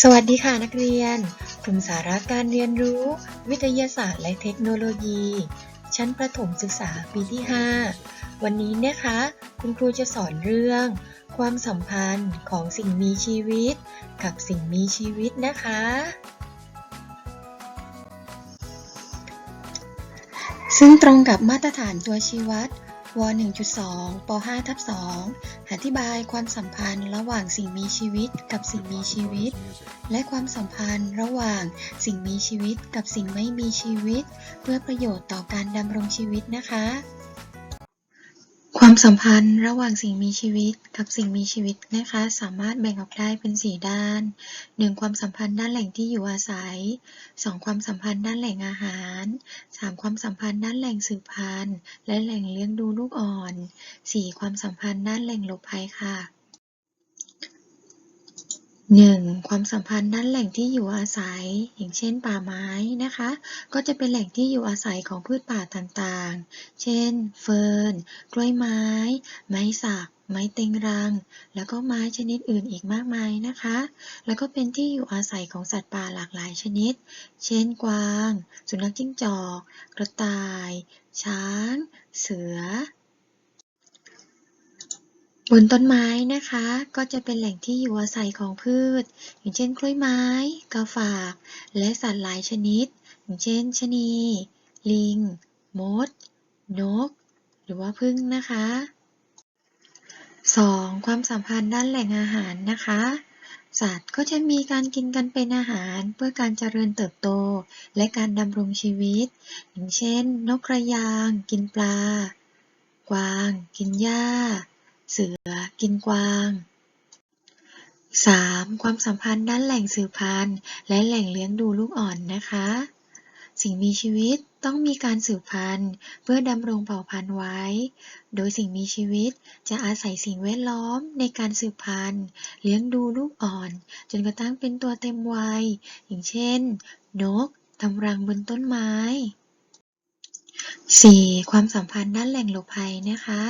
สวัสดีค่ะนักเรียน กลุ่มสาระการเรียนรู้ วิทยาศาสตร์และเทคโนโลยี ชั้นประถมศึกษาปีที่ 5 วันนี้นะคะ คุณครูจะสอนเรื่อง ความสัมพันธ์ของสิ่งมีชีวิต กับสิ่งมีชีวิตนะคะ ซึ่งตรงกับมาตรฐานตัวชี้วัด ว 1.2 ป 5 ทับ 2 อธิบายความสัมพันธ์ระหว่างสิ่งมีชีวิตกับสิ่งมีชีวิต และความสัมพันธ์ระหว่างสิ่งมีชีวิตกับสิ่งไม่มีชีวิต เพื่อประโยชน์ต่อการดำรงชีวิตนะคะ ความสัมพันธ์ระหว่างสิ่งมีชีวิตกับสิ่งมีชีวิตนะคะ สามารถแบ่งออกได้เป็น 4 ด้าน 1. ความสัมพันธ์ด้านแหล่งที่อยู่อาศัย 2. ความสัมพันธ์ด้านแหล่งอาหาร 3. ความสัมพันธ์ด้านแหล่งสืบพันธุ์ และแหล่งเลี้ยงดูลูกอ่อน 4. ความสัมพันธ์ด้านแหล่งหลบภัยค่ะ 1. ความสัมพันธ์ด้านแหล่งที่อยู่อาศัย อย่างเช่น ป่าไม้นะคะ ก็จะเป็นแหล่งที่อยู่อาศัยของพืชป่าต่างๆ เช่น เฟิร์น กล้วยไม้ ไม้สัก ไม้เต็งรัง แล้วก็ไม้ชนิดอื่นอีกมากมายนะคะ แล้วก็เป็นที่อยู่อาศัยของสัตว์ป่าหลากหลายชนิด เช่น กวาง สุนัขจิ้งจอก กระต่าย ช้าง เสือ บนต้นไม้นะคะ ก็จะเป็นแหล่งที่อยู่อาศัยของพืช อย่างเช่นกล้วยไม้ กาฝาก และสัตว์หลายชนิด อย่างเช่นชนี ลิง มด นก หรือว่าผึ้งนะคะ 2. ความสัมพันธ์ด้านแหล่งอาหารนะคะ สัตว์ก็จะมีการกินกันเป็นอาหารเพื่อการเจริญเติบโต และการดำรงชีวิต อย่างเช่น นกกระยาง กินปลา กวาง กินหญ้า เสือกินกวาง 3. ความสัมพันธ์ด้านแหล่งสืบพันธุ์ และแหล่งเลี้ยงดูลูกอ่อนนะคะ สิ่งมีชีวิตต้องมีการสืบพันธุ์ เพื่อดำรงเผ่าพันธุ์ไว้ โดยสิ่งมีชีวิตจะอาศัยสิ่งแวดล้อมในการสืบพันธุ์ เลี้ยงดูลูกอ่อน จนกระทั่งเป็นตัวเต็มวัย อย่างเช่น นกทำรังบนต้นไม้ 4. ความสัมพันธ์ด้านแหล่งหลบภัยนะคะ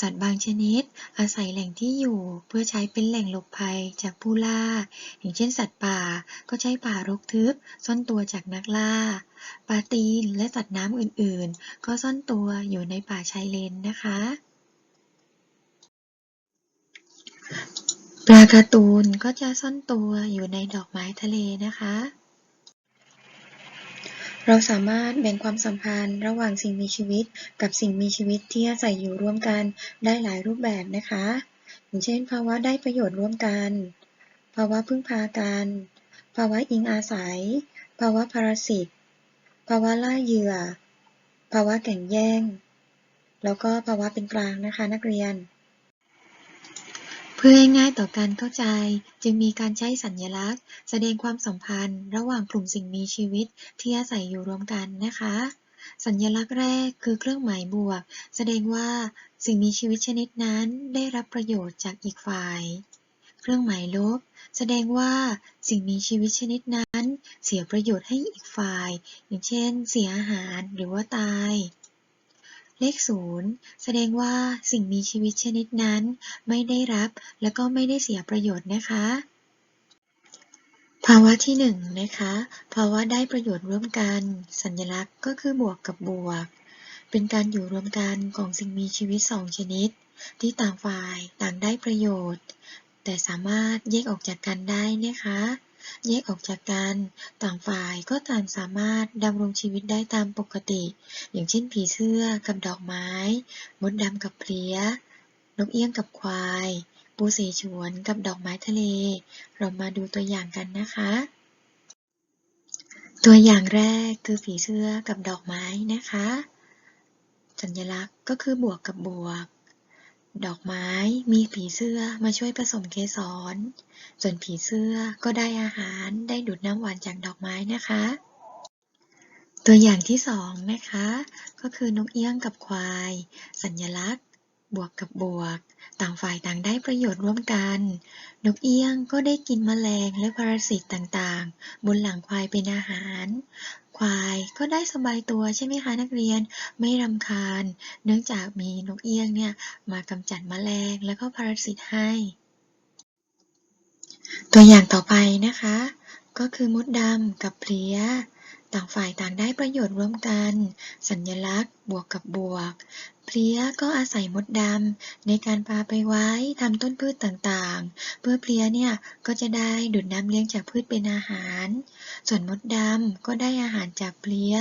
สัตว์บางชนิด อาศัยแหล่งที่อยู่เพื่อใช้เป็นแหล่งหลบภัยจากผู้ล่า อย่างเช่นสัตว์ป่าก็ใช้ป่ารกทึบซ่อนตัวจากนักล่าปลาตีนและสัตว์น้ำอื่นๆ ก็ซ่อนตัวอยู่ในป่าชายเลนนะคะปลาการ์ตูนก็จะซ่อนตัวอยู่ในดอกไม้ทะเลนะคะ เราสามารถแบ่งความสัมพันธ์ระหว่างสิ่งมีชีวิต กับสิ่งมีชีวิตที่อาศัยอยู่ร่วมกันได้หลายรูปแบบนะคะ อย่างเช่น ภาวะได้ประโยชน์ร่วมกัน ภาวะพึ่งพากัน ภาวะอิงอาศัย ภาวะพาราสิต ภาวะล่าเหยื่อ ภาวะแข่งแย่ง แล้วก็ภาวะเป็นกลางนะคะนักเรียน เพื่อให้ง่ายต่อการเข้าใจ จึงมีการใช้สัญลักษณ์ แสดงความสัมพันธ์ ระหว่างกลุ่มสิ่งมีชีวิตที่อาศัยอยู่รวมกันนะคะ สัญลักษณ์แรกคือเครื่องหมายบวก แสดงว่าสิ่งมีชีวิตชนิดนั้นได้รับประโยชน์จากอีกฝ่าย เครื่องหมายลบ แสดงว่าสิ่งมีชีวิตชนิดนั้น เสียประโยชน์ให้อีกฝ่าย อย่างเช่น เสียอาหารหรือว่าตาย เลขศูนย์แสดงว่าสิ่งมีชีวิตชนิดนั้น ไม่ได้รับและก็ไม่ได้เสียประโยชน์นะคะ ภาวะที่หนึ่งนะคะ ภาวะได้ประโยชน์ร่วมกัน สัญลักษณ์ก็คือบวกกับบวก เป็นการอยู่รวมกันของสิ่งมีชีวิตสองชนิด ที่ต่างฝ่ายต่างได้ประโยชน์ แต่สามารถแยกออกจากกันได้นะคะ แยกออกจากกัน ต่างฝ่ายก็ต่างสามารถดำรงชีวิตได้ตามปกติ อย่างเช่นผีเสื้อกับดอกไม้ มดดำกับเพลี้ย นกเอี้ยงกับควาย ปูเสฉวนกับดอกไม้ทะเล เรามาดูตัวอย่างกันนะคะ ตัวอย่างแรกคือผีเสื้อกับดอกไม้นะคะ สัญลักษณ์ก็คือบวกกับบวก ดอกไม้มีผีเสื้อมาช่วยผสมเกสร ส่วนผีเสื้อก็ได้อาหารได้ดูดน้ำหวานจากดอกไม้นะคะ ตัวอย่างที่สองนะคะ ก็คือนกเอี้ยงกับควาย สัญลักษณ์ บวกกับบวก ต่างฝ่ายต่างได้ประโยชน์ร่วมกัน นกเอี้ยงก็ได้กินแมลงและปรสิตต่างๆ บนหลังควายเป็นอาหาร ควายก็ได้สบายตัวใช่ไหมคะนักเรียนไม่รำคาญ เนื่องจากมีนกเอี้ยงเนี่ยมากำจัดแมลงแล้วก็ปรสิตให้ ตัวอย่างต่อไปนะคะ ก็คือมดดำกับเพลี้ย ต่างฝ่ายต่างได้ประโยชน์ร่วมกัน สัญลักษณ์ บวกกับบวก เพลี้ยก็อาศัยมดดำในการพาไปไว้ทำต้นพืชต่างๆ เพื่อเพลี้ยเนี่ยก็จะได้ดูดน้ำเลี้ยงจากพืชเป็นอาหาร ส่วนมดดำก็ได้อาหารจากเพลี้ย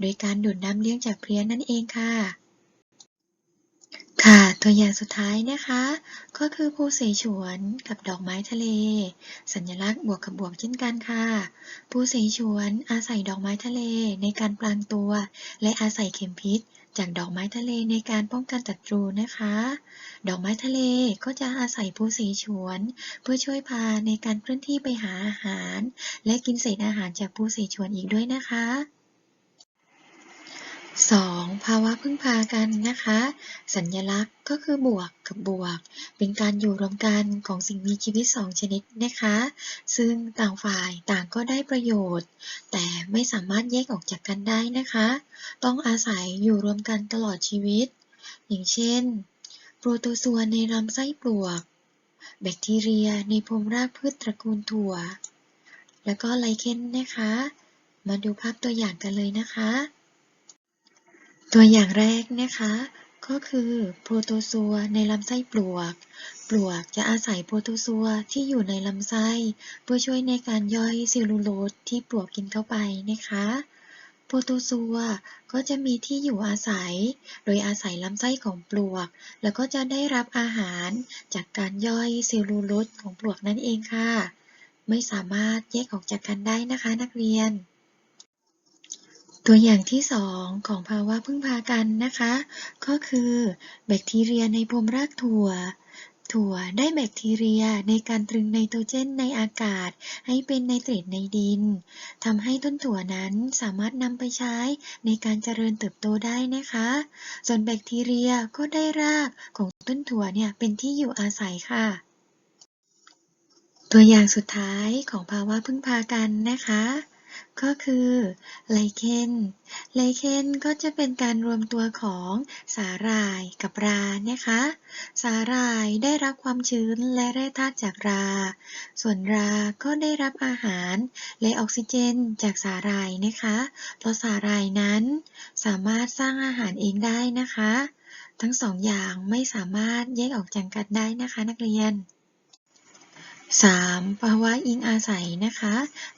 โดยการดูดน้ำเลี้ยงจากเพลี้ยนั่นเองค่ะ ค่ะ ตัวอย่างสุดท้ายนะคะ ก็คือภูเสฉวนกับดอกไม้ทะเล สัญลักษณ์บวกกับบวกเช่นกันค่ะภูเสฉวนอาศัยดอกไม้ทะเลในการพลางตัว และอาศัยเข็มพิษ จากดอกไม้ทะเลในการป้องกันศัตรูนะคะ ดอกไม้ทะเลก็จะอาศัยภูเสฉวน เพื่อช่วยพาในการเคลื่อนที่ไปหาอาหาร และกินเศษอาหารจากภูเสฉวนอีกด้วยนะคะ 2. ภาวะพึ่งพากันนะคะ สัญลักษณ์ก็คือบวกกับบวก เป็นการอยู่รวมกันของสิ่งมีชีวิต 2 ชนิดนะคะ ซึ่งต่างฝ่ายต่างก็ได้ประโยชน์ แต่ไม่สามารถแยกออกจากกันได้นะคะ ต้องอาศัยอยู่รวมกันตลอดชีวิต อย่างเช่น โปรโตซัวในลำไส้ปลวก แบคทีเรียในพรมรากพืชตระกูลถั่ว แล้วก็ไลเคนนะคะ มาดูภาพตัวอย่างกันเลยนะคะ ตัวอย่างแรกนะคะ ก็คือโปรโตซัวในลำไส้ปลวก ปลวกจะอาศัยโปรโตซัวที่อยู่ในลำไส้ เพื่อช่วยในการย่อยเซลลูโลสที่ปลวกกินเข้าไปนะคะ โปรโตซัวก็จะมีที่อยู่อาศัย โดยอาศัยลำไส้ของปลวก แล้วก็จะได้รับอาหารจากการย่อยเซลลูโลสของปลวกนั่นเองค่ะ ไม่สามารถแยกออกจากกันได้นะคะนักเรียน ตัวอย่างที่ 2 ของภาวะพึ่งพากันนะคะ ก็คือแบคทีเรียในพรมรากถั่ว ถั่วได้แบคทีเรียในการตรึงไนโตรเจนในอากาศ ให้เป็นไนเตรตในดินทำให้ต้นถั่วนั้นสามารถนำไปใช้ในการเจริญเติบโตได้นะคะ ส่วนแบคทีเรียก็ได้รากของต้นถั่วเนี่ยเป็นที่อยู่อาศัยค่ะ ตัวอย่างสุดท้ายของภาวะพึ่งพากันนะคะ ก็คือไลเคนไลเคนก็จะเป็นการรวมตัวของสาหร่ายกับรานะคะ สาหร่ายได้รับความชื้นและแร่ธาตุจากรา ส่วนราก็ได้รับอาหารและออกซิเจนจากสาหร่ายนะคะเพราะสาหร่ายนั้นสามารถสร้างอาหารเองได้นะคะ ทั้งสองอย่างไม่สามารถแยกออกจากกันได้นะคะนักเรียน 3. ภาวะอิงอาศัยนะคะ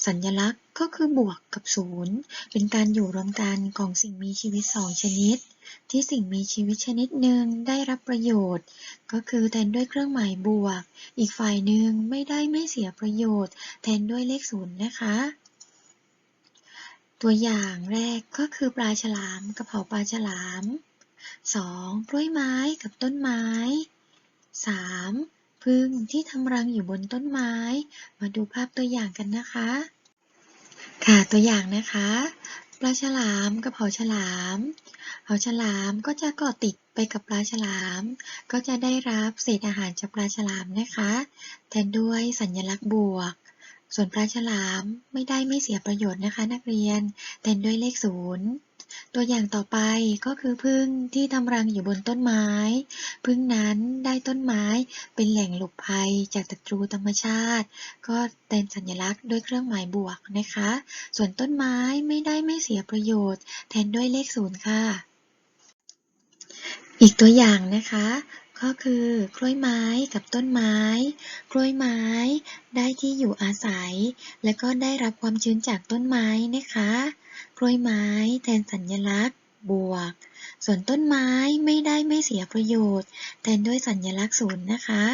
สัญลักษณ์ ก็คือบวกกับศูนย์เป็นการอยู่รวมกันของสิ่งมีชีวิต2ชนิด ที่สิ่งมีชีวิตชนิดหนึ่งได้รับประโยชน์ ก็คือแทนด้วยเครื่องหมายบวก อีกฝ่ายหนึ่งไม่ได้ไม่เสียประโยชน์ แทนด้วยเลขศูนย์นะคะตัวอย่างแรกก็คือปลาฉลามกับเผาปลาฉลาม 2. กล้วยไม้กับต้นไม้ 3. พึ่งที่ทำรังอยู่บนต้นไม้ มาดูภาพตัวอย่างกันนะคะ ค่ะ ตัวอย่างนะคะปลาฉลามกับเผาฉลามเผาฉลามก็จะเกาะติดไปกับปลาฉลาม ก็จะได้รับเศษอาหารจากปลาฉลามนะคะแทนด้วยสัญลักษณ์บวก ส่วนปลาฉลามไม่ได้ไม่เสียประโยชน์นะคะ นักเรียนแทนด้วยเลขศูนย์ ตัวอย่างต่อไปก็คือพึ่งที่ทำรังอยู่บนต้นไม้พึ่งนั้นได้ต้นไม้เป็นแหล่งหลบภัยจากศัตรูธรรมชาติ ก็เป็นสัญลักษณ์ด้วยเครื่องหมายบวกนะคะ ส่วนต้นไม้ไม่ได้ไม่เสียประโยชน์ แทนด้วยเลขศูนย์ค่ะ อีกตัวอย่างนะคะก็คือกล้วยไม้กับต้นไม้ กล้วยไม้ได้ที่อยู่อาศัย และก็ได้รับความชื้นจากต้นไม้นะคะ กล้วยไม้แทนสัญลักษณ์ บวก ส่วนต้นไม้ไม่ได้ไม่เสียประโยชน์ แทนด้วยสัญลักษณ์ศูนย์นะคะ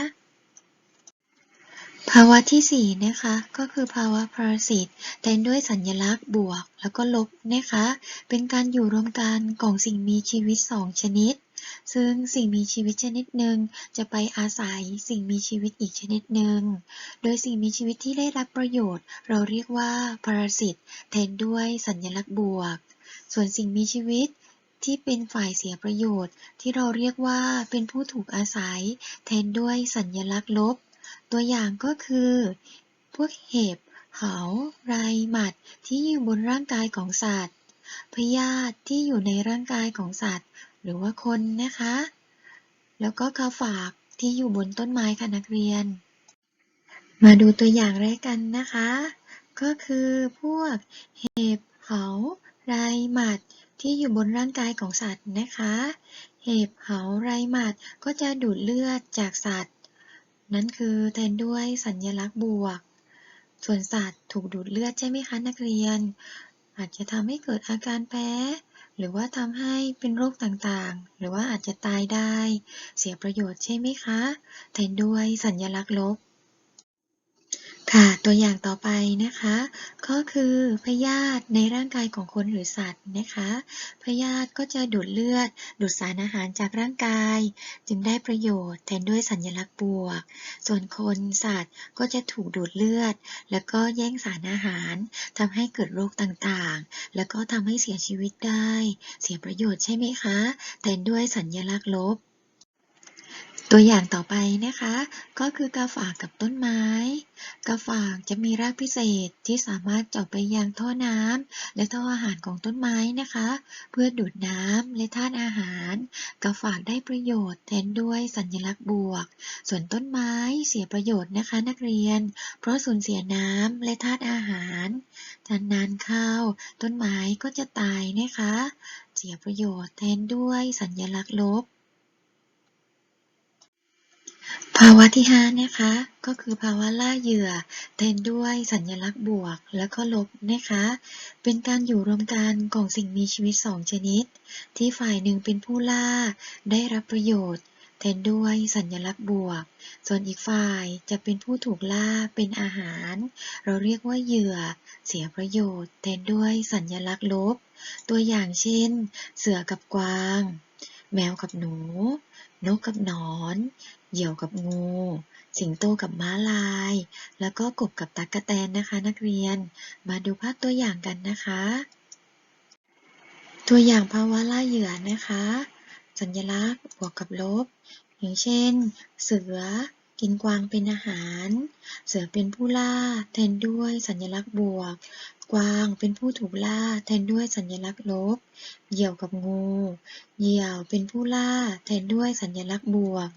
ภาวะที่ 4 นะคะ ก็คือภาวะพาราสิตแทนด้วยสัญลักษณ์บวก แล้วก็ลบนะคะ เป็นการอยู่รวมกันของสิ่งมีชีวิต 2 ชนิด ซึ่งสิ่งมีชีวิตชนิดหนึ่งจะไปอาศัยสิ่งมีชีวิตอีกชนิดหนึ่ง โดยสิ่งมีชีวิตที่ได้รับประโยชน์ เราเรียกว่าพารสิตแทนด้วยสัญลักษณ์บวก ส่วนสิ่งมีชีวิตที่เป็นฝ่ายเสียประโยชน์ ที่เราเรียกว่าเป็นผู้ถูกอาศัย แทนด้วยสัญลักษณ์ลบ ตัวอย่างก็คือ พวกเห็บ เหา ไรหมัด ที่อยู่บนร่างกายของสัตว์พยาธิที่อยู่ในร่างกายของสัตว์ หรือว่าคนนะคะ แล้วก็กาฝากที่อยู่บนต้นไม้ค่ะนักเรียน มาดูตัวอย่างแรกกันนะคะ ก็คือพวกเห็บเหาไรหมัดที่อยู่บนร่างกายของสัตว์นะคะ เห็บเหาไรหมัดก็จะดูดเลือดจากสัตว์ นั่นคือแทนด้วยสัญลักษณ์บวก ส่วนสัตว์ถูกดูดเลือดใช่ไหมคะนักเรียน อาจจะทำให้เกิดอาการแพ้ หรือว่าทำให้เป็นโรคต่างๆ หรือว่าอาจจะตายได้ เสียประโยชน์ใช่ไหมคะ แทนด้วยสัญลักษณ์ลบ ค่ะตัวอย่างต่อไปนะคะ ก็คือพยาธิในร่างกายของคนหรือสัตว์นะคะพยาธิก็จะดูดเลือด ดูดสารอาหารจากร่างกาย จึงได้ประโยชน์แทนด้วยสัญลักษณ์บวก ส่วนคนสัตว์ก็จะถูกดูดเลือด แล้วก็แย่งสารอาหารทำให้เกิดโรคต่างๆ แล้วก็ทำให้เสียชีวิตได้ เสียประโยชน์ใช่ไหมคะแทนด้วยสัญลักษณ์ลบ ตัวอย่างต่อไปนะคะ ก็คือกาฝากกับต้นไม้กาฝากจะมีรากพิเศษที่สามารถเจาะไปยังท่อน้ำและท่ออาหารของต้นไม้นะคะ เพื่อดูดน้ำและธาตุอาหารกาฝากได้ประโยชน์แทนด้วยสัญลักษณ์บวก ส่วนต้นไม้เสียประโยชน์นะคะ นักเรียน เพราะสูญเสียน้ำและธาตุอาหารนานๆเข้าต้นไม้ก็จะตายนะคะ เสียประโยชน์แทนด้วยสัญลักษณ์ลบ ภาวะที่ 5 นะคะ ก็คือภาวะล่าเหยื่อแทนด้วยสัญลักษณ์บวกแล้วก็ลบนะคะ เป็นการอยู่รวมกันของสิ่งมีชีวิต 2 ชนิด ที่ฝ่ายหนึ่งเป็นผู้ล่า ได้รับประโยชน์แทนด้วยสัญลักษณ์บวก ส่วนอีกฝ่ายจะเป็นผู้ถูกล่าเป็นอาหาร เราเรียกว่าเหยื่อ เสียประโยชน์แทนด้วยสัญลักษณ์ลบ ตัวอย่างเช่น เสือกับกวาง แมวกับหนู นกกับหนอน เหยี่ยวกับงู สิงโตกับม้าลาย แล้วก็กบกับตั๊กแตนนะคะ นักเรียน มาดูภาพตัวอย่างกันนะคะ ตัวอย่างภาวะล่าเหยื่อนะคะ สัญลักษณ์บวกกับลบ อย่างเช่น เสือ กินกวางเป็นอาหาร เสือเป็นผู้ล่า แทนด้วยสัญลักษณ์บวก กวางเป็นผู้ถูกล่า แทนด้วยสัญลักษณ์ลบ เหยี่ยวกับงู เหยี่ยวเป็นผู้ล่า แทนด้วยสัญลักษณ์บวก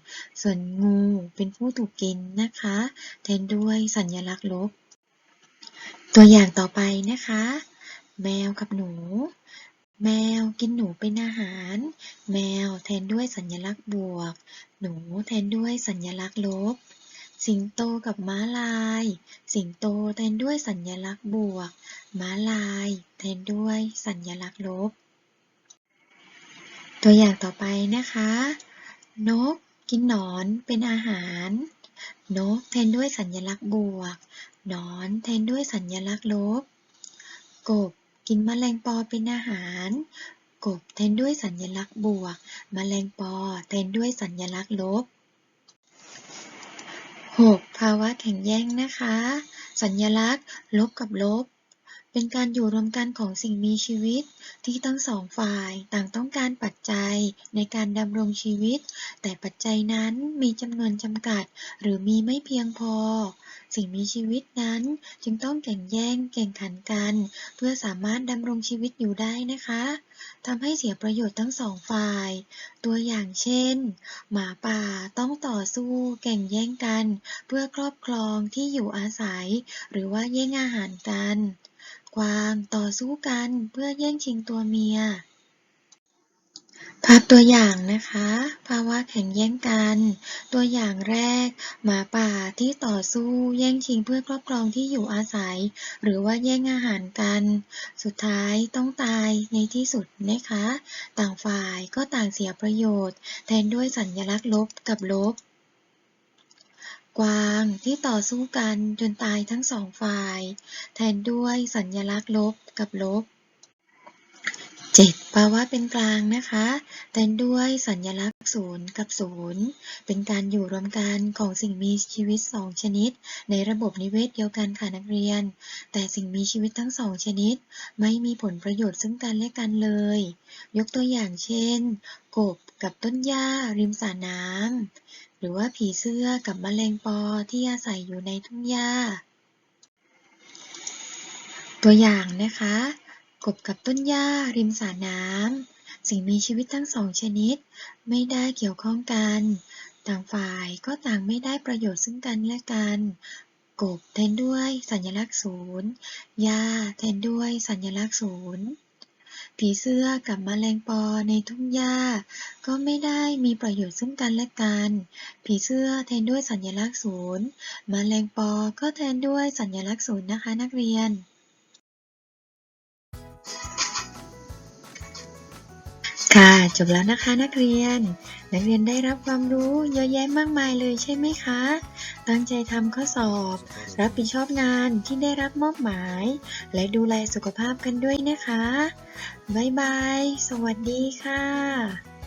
ส่วนงูเป็นผู้ถูกกินนะคะ แทนด้วยสัญลักษณ์ลบ ตัวอย่างต่อไปนะคะ แมวกับหนู แมวกินหนูเป็นอาหาร แมวแทนด้วยสัญลักษณ์บวก หนูแทนด้วยสัญลักษณ์ลบ สิงโตกับม้าลาย สิงโตแทนด้วยสัญลักษณ์บวก ม้าลายแทนด้วยสัญลักษณ์ลบ ตัวอย่างต่อไปนะคะ นกกินหนอนเป็นอาหาร นกแทนด้วยสัญลักษณ์บวก หนอนแทนด้วยสัญลักษณ์ลบ กบ กินแมลงปอเป็นอาหาร กบแทนด้วยสัญลักษณ์บวกแมลงปอแทนด้วยสัญลักษณ์ลบ 6. ภาวะแข่งแย่งนะคะ สัญลักษณ์ ลบกับลบ เป็นการอยู่รวมกันของสิ่งมีชีวิต ที่ทั้งสองฝ่ายต่างต้องการปัจจัยในการดำรงชีวิต แต่ปัจจัยนั้นมีจำนวนจำกัด หรือมีไม่เพียงพอ สิ่งมีชีวิตนั้นจึงต้องแข่งแย่งแข่งขันกัน เพื่อสามารถดำรงชีวิตอยู่ได้นะคะทำให้เสียประโยชน์ทั้งสองฝ่าย ตัวอย่างเช่น หมาป่าต้องต่อสู้แข่งแย่งกัน เพื่อครอบครองที่อยู่อาศัย หรือว่าแย่งอาหารกัน กวางต่อสู้กันเพื่อแย่งชิงตัวเมีย ภาพตัวอย่างนะคะ ภาวะแข่งแย่งกัน ตัวอย่างแรก หมาป่าที่ต่อสู้แย่งชิงเพื่อครอบครองที่อยู่อาศัย หรือว่าแย่งอาหารกัน สุดท้ายต้องตายในที่สุดนะคะ ต่างฝ่ายก็ต่างเสียประโยชน์ แทนด้วยสัญลักษณ์ลบกับลบ กวางที่ต่อสู้กันจนตายทั้งสองฝ่าย แทนด้วยสัญลักษณ์ลบกับลบ 7. ภาวะเป็นกลางนะคะ แทนด้วยสัญลักษณ์ศูนย์กับศูนย์เป็นการอยู่รวมกันของสิ่งมีชีวิต2ชนิด ในระบบนิเวศเดียวกันค่ะนักเรียน แต่สิ่งมีชีวิตทั้งสองชนิด ไม่มีผลประโยชน์ซึ่งกันและกันเลย ยกตัวอย่างเช่น กบกับต้นหญ้าริมสระน้ำ หรือว่าผีเสื้อกับแมลงปอที่อาศัยอยู่ในทุ่งหญ้า ตัวอย่างนะคะ กบกับต้นหญ้าริมสระน้ำสิ่งมีชีวิตทั้งสองชนิด ไม่ได้เกี่ยวข้องกัน ต่างฝ่ายก็ต่างไม่ได้ประโยชน์ซึ่งกันและกัน กบแทนด้วยสัญลักษณ์ศูนย์หญ้าแทนด้วยสัญลักษณ์ศูนย์ ผีเสื้อกับแมลงปอในทุ่งหญ้า ก็ไม่ได้มีประโยชน์ซึ่งกันและกัน ผีเสื้อแทนด้วยสัญลักษณ์ศูนย์แมลงปอก็แทนด้วยสัญลักษณ์ศูนย์นะคะนักเรียน ค่ะจบแล้วนะคะนักเรียน นักเรียนได้รับความรู้เยอะแยะมากมายเลยใช่ไหมคะ ตั้งใจทำข้อสอบ รับผิดชอบงานที่ได้รับมอบหมาย และดูแลสุขภาพกันด้วยนะคะ บ๊ายบาย สวัสดีค่ะ